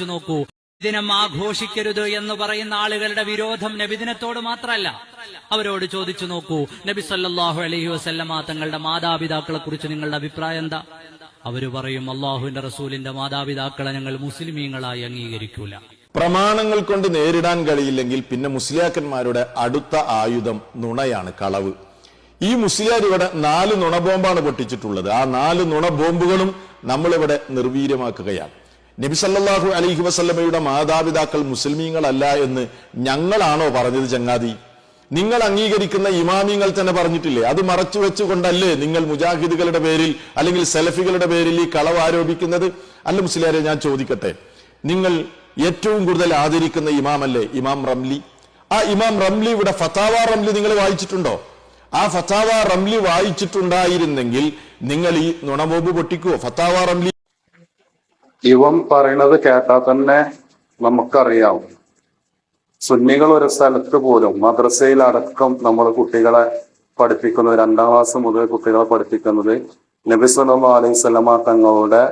നോക്കൂ. ദിനം ആഘോഷിക്കരുത് എന്ന് പറയുന്ന ആളുകളുടെ വിരോധം നബിദിനത്തോട് മാത്രമല്ല അവരോട് ചോദിച്ചു നോക്കൂ നബി സല്ലാഹു അലഹി വസല്ലമ തങ്ങളുടെ മാതാപിതാക്കളെ കുറിച്ച് നിങ്ങളുടെ അഭിപ്രായം എന്താ? അവർ പറയും അള്ളാഹുവിന്റെ റസൂലിന്റെ മാതാപിതാക്കളെ ഞങ്ങൾ മുസ്ലിമീങ്ങളായി അംഗീകരിക്കൂല. പ്രമാണങ്ങൾ കൊണ്ട് നേരിടാൻ കഴിയില്ലെങ്കിൽ പിന്നെ മുസ്ലിയാക്കന്മാരുടെ അടുത്ത ആയുധം നുണയാണ് കളവ്. ഈ മുസ്ലിയാർ ഇവിടെ നാല് നുണ ബോംബാണ് പൊട്ടിച്ചിട്ടുള്ളത്. ആ നാല് നുണ ബോംബുകളും നമ്മളിവിടെ നിർവീര്യമാക്കുകയാണ്. നബി സല്ലല്ലാഹു അലൈഹി വസല്ലമയുടെ മാതാപിതാക്കൾ മുസ്ലിമീങ്ങളല്ല എന്ന് ഞങ്ങളാണോ പറഞ്ഞത് ചങ്ങാതി? നിങ്ങൾ അംഗീകരിക്കുന്ന ഇമാമിങ്ങൾ തന്നെ പറഞ്ഞിട്ടില്ലേ? അത് മറച്ചു വെച്ചുകൊണ്ടല്ലേ നിങ്ങൾ മുജാഹിദുകളുടെ പേരിൽ അല്ലെങ്കിൽ സെലഫികളുടെ പേരിൽ ഈ കളവ് ആരോപിക്കുന്നത്? അല്ല മുസ്ലിയാരെ ഞാൻ ചോദിക്കട്ടെ. നിങ്ങൾ ഏറ്റവും കൂടുതൽ ആദരിക്കുന്ന ഇമാമല്ലേ? ഇമാം റംലി. ആ ഇമാം റംലി ഇവിടെ ഫത്താവ റംലി നിങ്ങൾ വായിച്ചിട്ടുണ്ടോ? ആ ഫത്താവ റംലി വായിച്ചിട്ടുണ്ടായിരുന്നെങ്കിൽ നിങ്ങൾ ഈ നുണമോബ് പൊട്ടിക്കുവോ? ഫത്താവ റംലി ഇവൻ പറയണത് കേട്ടാൽ തന്നെ നമുക്കറിയാം. സുന്നികൾ ഒരു സ്ഥലത്ത് പോലും മദ്രസയിലടക്കം നമ്മൾ കുട്ടികളെ പഠിപ്പിക്കുന്നത് രണ്ടാം ക്ലാസ് മുതൽ കുട്ടികളെ പഠിപ്പിക്കുന്നത് നബി സല്ലല്ലാഹു അലൈഹി സ്വലമ തങ്ങളുടെ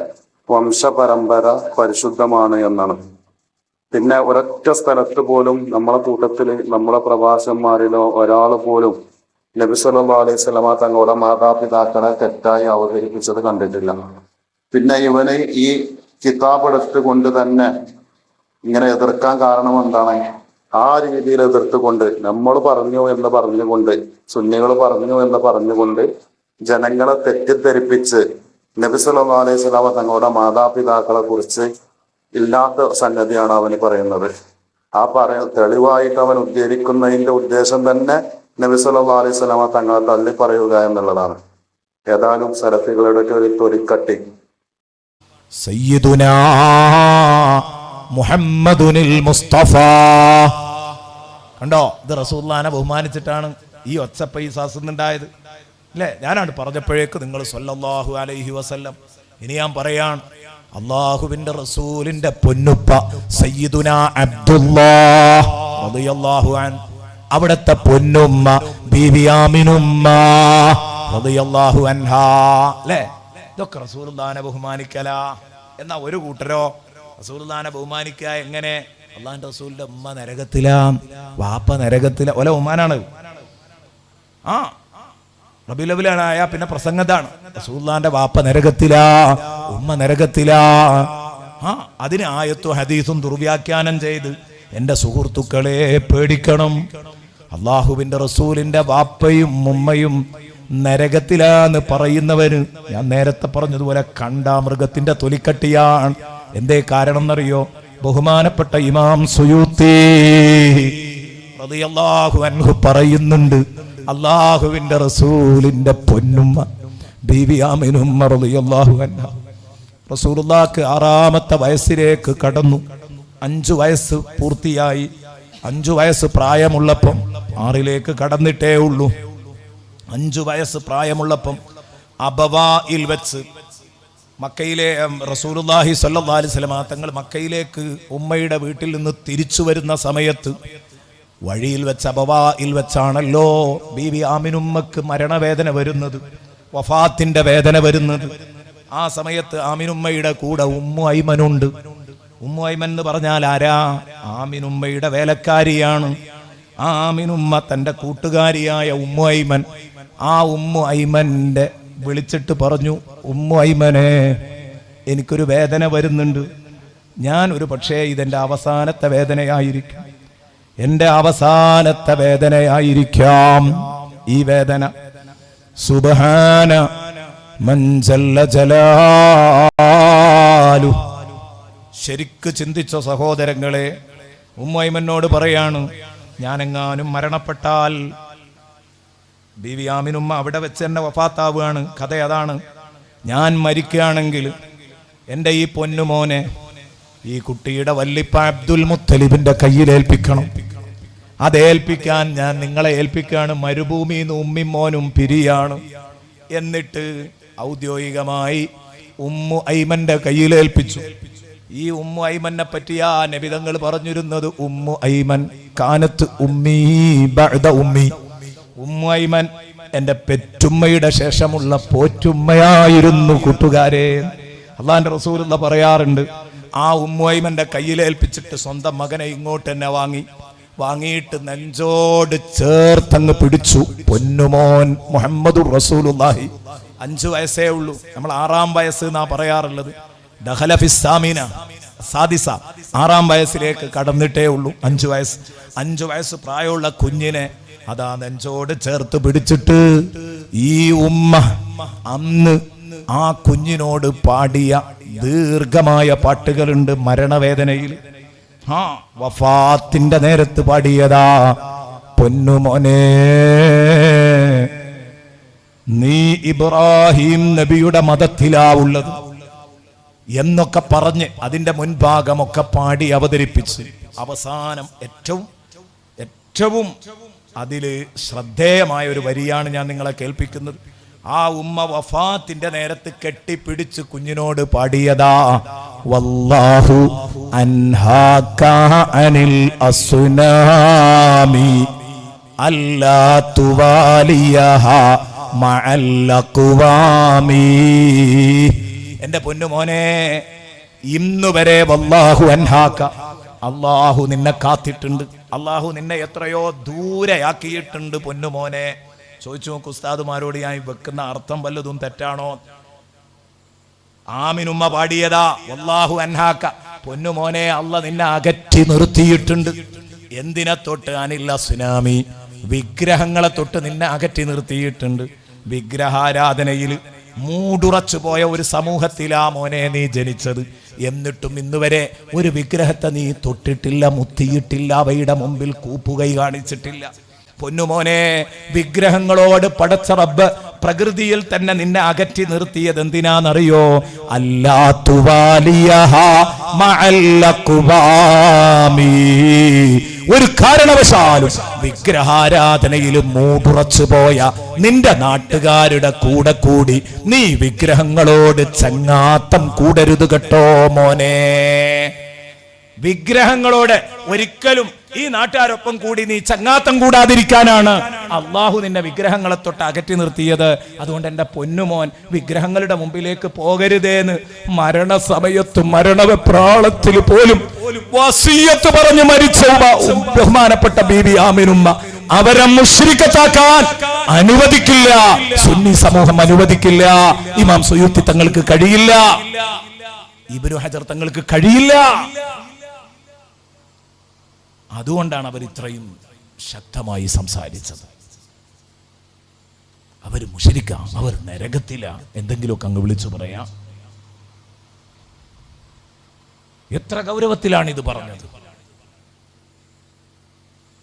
വംശപരമ്പര പരിശുദ്ധമാണ് എന്നാണ്. പിന്നെ ഒരൊറ്റ സ്ഥലത്ത് പോലും നമ്മളെ കൂട്ടത്തിൽ നമ്മളെ പ്രഭാഷന്മാരിലോ ഒരാൾ പോലും നബി സല്ലല്ലാഹു അലൈഹി സ്വലമ തങ്ങളുടെ മാതാപിതാക്കളെ തെറ്റായി അവതരിപ്പിച്ചത് കണ്ടിട്ടില്ല. പിന്നെ ഇവന് ഈ കിതാബ് എടുത്തുകൊണ്ട് തന്നെ ഇങ്ങനെ എതിർക്കാൻ കാരണം എന്താണ്? ആ രീതിയിൽ എതിർത്തുകൊണ്ട് നമ്മൾ പറഞ്ഞു എന്ന് പറഞ്ഞുകൊണ്ട് സുന്നികൾ പറഞ്ഞു എന്ന് പറഞ്ഞുകൊണ്ട് ജനങ്ങളെ തെറ്റിദ്ധരിപ്പിച്ച് നബി സല്ലല്ലാഹു അലൈഹി സ്വലാമ തങ്ങളുടെ മാതാപിതാക്കളെ കുറിച്ച് ഇല്ലാത്ത സംഗതിയാണ് അവന് പറയുന്നത്. ആ പറയ തെളിവായിട്ട് അവൻ ഉദ്ധരിക്കുന്നതിന്റെ ഉദ്ദേശം തന്നെ നബി സല്ലല്ലാഹു അലൈഹി സ്വലാമ തങ്ങളെ തള്ളി പറയുക എന്നുള്ളതാണ്. ഏതാനും സലഫികളുടെ ഒരു തൊലിക്കട്ടി സയ്യിദുനാ മുഹമ്മദുനിൽ മുസ്തഫ. കണ്ടോ? ഇത് റസൂല്ലാനെ ബഹുമാനിച്ചിട്ടാണ് ഈ ഒച്ചപ്പ ഈ സാസുന്നുണ്ടായത്. അല്ലേ? ഞാനാണ് പറഞ്ഞപ്പോഴേക്ക് നിങ്ങൾ സല്ലല്ലാഹു അലൈഹി വസല്ലം ഇനി ഞാൻ പറയാണ് അള്ളാഹുവിന്റെ റസൂലിന്റെ പൊന്നുപ്പ സയ്യിദുന അബ്ദുല്ലാഹ് അവിടുത്തെ പൊന്നുമ്മ റളിയല്ലാഹു അൻഹാ. അല്ലേ? ഇതൊക്കെ റസൂർദാനെ ബഹുമാനിക്കല. എന്നാ ഒരു കൂട്ടരോ? റസൂർദാനെ ബഹുമാനിക്ക എങ്ങനെ? അള്ളാഹിന്റെ റസൂലിന്റെ ഉമ്മ നരകത്തിലാ. വാപ്പ നരകത്തില. ഒല ഉമ്മാനാണ്. ആ. റബിലവിലായ പിന്നെ പ്രസംഗത്താണ്. റസൂല്ലാന്റെ വാപ്പ നരകത്തിലാ. ഉമ്മ നരകത്തിലാ. ആ. അതിന് ആയത്തും ഹദീസും ദുർവ്യാഖ്യാനം ചെയ്ത് എന്റെ സുഹൃത്തുക്കളെ പേടിക്കണം. അള്ളാഹുവിന്റെ റസൂലിന്റെ വാപ്പയും ഉമ്മയും നരകത്തിലാന്ന് പറയുന്നവന് ഞാൻ നേരത്തെ പറഞ്ഞതുപോലെ കണ്ടാമൃഗത്തിന്റെ തൊലിക്കട്ടിയാണ്. എന്തേ കാരണം എന്നറിയോ ബഹുമാനപ്പെട്ട ഇമാം സുയൂത്തി പറയുന്നുണ്ട് അള്ളാഹുവിന്റെ റസൂലിന്റെ പൊന്നുമ്മ ബീവി ആമിനുമ്മ റളിയല്ലാഹു ആറാമത്തെ വയസ്സിലേക്ക് കടന്നു. അഞ്ചു വയസ്സ് പൂർത്തിയായി. അഞ്ചു വയസ്സ് പ്രായമുള്ളപ്പം ആറിലേക്ക് കടന്നിട്ടേ ഉള്ളൂ. അഞ്ചു വയസ്സ് പ്രായമുള്ളപ്പം അബവായിൽ വെച്ച് മക്കയിലെ റസൂലുല്ലാഹി അലൈഹി വസല്ലം തങ്ങൾ മക്കയിലേക്ക് ഉമ്മയുടെ വീട്ടിൽ നിന്ന് തിരിച്ചു വരുന്ന സമയത്ത് വഴിയിൽ വെച്ച് അബവായിൽ വെച്ചാണല്ലോ ബീവി ആമിനുമ്മക്ക് മരണവേദന വരുന്നത് വഫാത്തിന്റെ വേദന വരുന്നത്. ആ സമയത്ത് ആമിനുമ്മയുടെ കൂടെ ഉമ്മു ഐമനുണ്ട്. ഉമ്മു ഐമൻ എന്ന് പറഞ്ഞാൽ ആരാ? ആമിനുമ്മയുടെ വേലക്കാരിയാണ്. ആ ആമിനുമ്മ തന്റെ കൂട്ടുകാരിയായ ഉമ്മു ഐമൻ. ആ ഉമ്മു ഐമന്റെ വിളിച്ചിട്ട് പറഞ്ഞു ഉമ്മു ഐമനെ എനിക്കൊരു വേദന വരുന്നുണ്ട്. ഞാൻ ഒരു പക്ഷേ ഇതെന്റെ അവസാനത്തെ വേദനയായിരിക്കും. എന്റെ അവസാനത്തെ വേദനയായിരിക്കാം ഈ വേദന. സുബഹാന മഞ്ചല്ല ജലാലു ശരിക്ക് ചിന്തിച്ച സഹോദരങ്ങളെ ഉമ്മൈമനോട് പറയാണ് ഞാനെങ്ങാനും മരണപ്പെട്ടാൽ ബീവി ആമിനുമ്മ അവിടെ വെച്ച് എന്നെ വഫാത്താവുകയാണ്. കഥ അതാണ്. ഞാൻ മരിക്കുകയാണെങ്കിൽ എന്റെ ഈ പൊന്നുമോനെ ഈ കുട്ടിയുടെ വല്ലിപ്പ അബ്ദുൽ മുത്തലിബിന്റെ കയ്യിൽ ഏൽപ്പിക്കണം. അത് ഏൽപ്പിക്കാൻ ഞാൻ നിങ്ങളെ ഏൽപ്പിക്കുകയാണ്. മരുഭൂമിന്ന് ഉമ്മിം മോനും പിരിയാണ്. എന്നിട്ട് ഔദ്യോഗികമായി ഉമ്മു ഐമന്റെ കയ്യിൽ ഏൽപ്പിച്ചു. ഈ ഉമ്മു ഐമനെ പറ്റി ആ നബിതങ്ങൾ പറഞ്ഞിരുന്നത്. ഉമ്മു ഐമൻ കാനത്ത് ഉമ്മീ ഉമ്മി. ഉമ്മു ഐമൻ എന്റെ പെറ്റുമ്മയുടെ ശേഷമുള്ള പോറ്റുമ്മയായിരുന്നു കൂട്ടുകാരെ. അള്ളാന്റെ റസൂലുള്ള പറയാറുണ്ട് ആ ഉമ്മൈമന്റെ കയ്യിലേൽപ്പിച്ചിട്ട് സ്വന്തം മകനെ ഇങ്ങോട്ട് തന്നെ വാങ്ങി. വാങ്ങിയിട്ട് നെഞ്ചോട് ചേർത്തങ്ങ് പിടിച്ചു. പൊന്നുമോൻ മുഹമ്മദുർ റസൂലുല്ലാഹി അഞ്ചു വയസ്സേ ഉള്ളൂ. നമ്മൾ ആറാം വയസ്സ് എന്നാ പറയാറുള്ളത്. ദഹലഫിസ്സാമീന സാദിസ. ആറാം വയസ്സിലേക്ക് കടന്നിട്ടേ ഉള്ളൂ. അഞ്ചു വയസ്സ്. അഞ്ചു വയസ്സ് പ്രായമുള്ള കുഞ്ഞിനെ അതാ നെഞ്ചോട് ചേർത്ത് പിടിച്ചിട്ട് ഈ ഉമ്മ അന്ന് ആ കുഞ്ഞിനോട് പാടിയ ദീർഘമായ പാട്ടുകളുണ്ട് മരണവേദനയിൽ. ആ വഫാത്തിന്റെ നേരത്ത് പാടിയതാ പൊന്നുമോനെ നീ ഇബ്രാഹിം നബിയുടെ മതത്തിലാ ഉള്ളത് എന്നൊക്കെ പറഞ്ഞ് അതിന്റെ മുൻഭാഗമൊക്കെ പാടി അവതരിപ്പിച്ച് അവസാനം ഏറ്റവും ഏറ്റവും അതിൽ ശ്രദ്ധേയമായ ഒരു വരിയാണ് ഞാൻ നിങ്ങളെ കേൾപ്പിക്കുന്നത്. ആ ഉമ്മ വഫാത്തിന്റെ നേരത്ത് കെട്ടിപ്പിടിച്ച് കുഞ്ഞിനോട് പാടിയതാ വല്ലാഹു അനിൽ അസുനാമി അല്ലാ തുവാലിയഹ മഅല്ലഖുവാമി എന്റെ പൊന്നുമോനെ ഇന്നു വരെ വല്ലാഹു അൻഹാക്ക അള്ളാഹു നിന്നെ കാത്തിട്ടുണ്ട്. അള്ളാഹു നിന്നെ എത്രയോ ദൂരെയാക്കിയിട്ടുണ്ട് പൊന്നുമോനെ. ചോദിച്ചു നോക്ക് ഉസ്താദുമാരോട് ഞാൻ വെക്കുന്ന അർത്ഥം വല്ലതും തെറ്റാണോ? ആമിനുമ്മ പാടിയതാ അള്ളാഹു അൻഹാക്ക. പൊന്നുമോനെ അല്ല നിന്നെ അകറ്റി നിർത്തിയിട്ടുണ്ട്. എന്തിനെ തൊട്ട് അനില്ല സുനാമി വിഗ്രഹങ്ങളെ തൊട്ട് നിന്നെ അകറ്റി നിർത്തിയിട്ടുണ്ട്. വിഗ്രഹാരാധനയിൽ മൂടുറച്ചു പോയ ഒരു സമൂഹത്തിലാ മോനെ നീ ജനിച്ചത്. എന്നിട്ടും ഇന്നുവരെ ഒരു വിഗ്രഹത്തെ നീ തൊട്ടിട്ടില്ല മുത്തിയിട്ടില്ല അവയുടെ മുമ്പിൽ കൂപ്പുകൈ കാണിച്ചിട്ടില്ല. പൊന്നുമോനെ വിഗ്രഹങ്ങളോട് പടച്ച റബ്ബ് പ്രകൃതിയിൽ തന്നെ നിന്നെ അകറ്റി നിർത്തിയത് എന്തിനാന്നറിയോ അല്ലാത്തുവാലിയ. ഒരു കാരണവശാലും വിഗ്രഹാരാധനയിൽ മൂടുറച്ചു പോയ നിന്റെ നാട്ടുകാരുടെ കൂടെ കൂടി നീ വിഗ്രഹങ്ങളോട് ചങ്ങാത്തം കൂടരുത് കേട്ടോ മോനെ. വിഗ്രഹങ്ങളോട് ഒരിക്കലും ഈ നാട്ടുകാരൊപ്പം കൂടി നീ ചങ്ങാത്തം കൂടാതിരിക്കാനാണ്. അള്ളാഹു നിന്നെ വിഗ്രഹങ്ങളെ തൊട്ട് അകറ്റി നിർത്തിയത്. അതുകൊണ്ട് എന്റെ പൊന്നുമോൻ വിഗ്രഹങ്ങളുടെ മുമ്പിലേക്ക് പോകരുതേന്ന് മരണസമയത്ത് മരണവെപ്രാളത്തിൽ പോലും വസീയത്ത് പറഞ്ഞു മരിച്ച ബഹുമാനപ്പെട്ട ബീബി ആമിനുമ്മ അവരെ മുഷ്രിക്കത്താക്കാൻ അനുവദിക്കില്ല. സുന്നി സമൂഹം അനുവദിക്കില്ല. ഇമാം സുയൂത്തി തങ്ങൾക്ക് കഴിയില്ല. ഇബനു ഹജർ തങ്ങൾക്ക് കഴിയില്ല. അതുകൊണ്ടാണ് അവർ ഇത്രയും ശക്തമായി സംസാരിച്ചത്. അവർ മുഷരിക്കാം അവർ നരകത്തില. എന്തെങ്കിലുമൊക്കെ അങ്ങ് വിളിച്ചു പറയാം. എത്ര ഗൗരവത്തിലാണ് ഇത് പറഞ്ഞത്.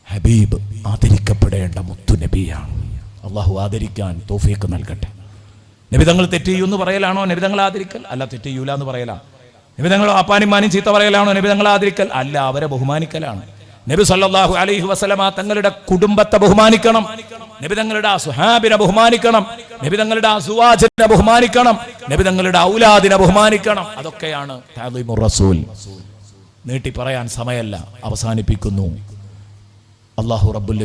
ഹബീബ് ആദരിക്കപ്പെടേണ്ട മുത്തു നബിയാണ്. അള്ളാഹു ആദരിക്കാൻ തോഫീക്ക് നൽകട്ടെ. നബിതങ്ങൾ തെറ്റ് എന്ന് പറയലാണോ? നബിതങ്ങൾ ആദരിക്കൽ? അല്ല തെറ്റ് ചെയ്യൂല എന്ന് പറയലാ. നബിതങ്ങൾ ആപ്പാനിമാനും ചീത്ത പറയലാണോ? നബിതങ്ങൾ ആദരിക്കൽ? അല്ല അവരെ ബഹുമാനിക്കലാണ്. നബി സല്ലാഹു അലൈഹി വസല്ലമ തങ്ങളുടെ കുടുംബത്തെ ബഹുമാനിക്കണം. നബി തങ്ങളുടെ സുഹാബിനെ ബഹുമാനിക്കണം. നബി തങ്ങളുടെ ആ സുവാജിനെ ബഹുമാനിക്കണം. നബി തങ്ങളുടെ ഔലാദിനെ ബഹുമാനിക്കണം. അതൊക്കെയാണ് റസൂൽ. നീട്ടി പറയാൻ സമയമല്ല അവസാനിപ്പിക്കുന്നു. അള്ളാഹു റബ്ബുൽ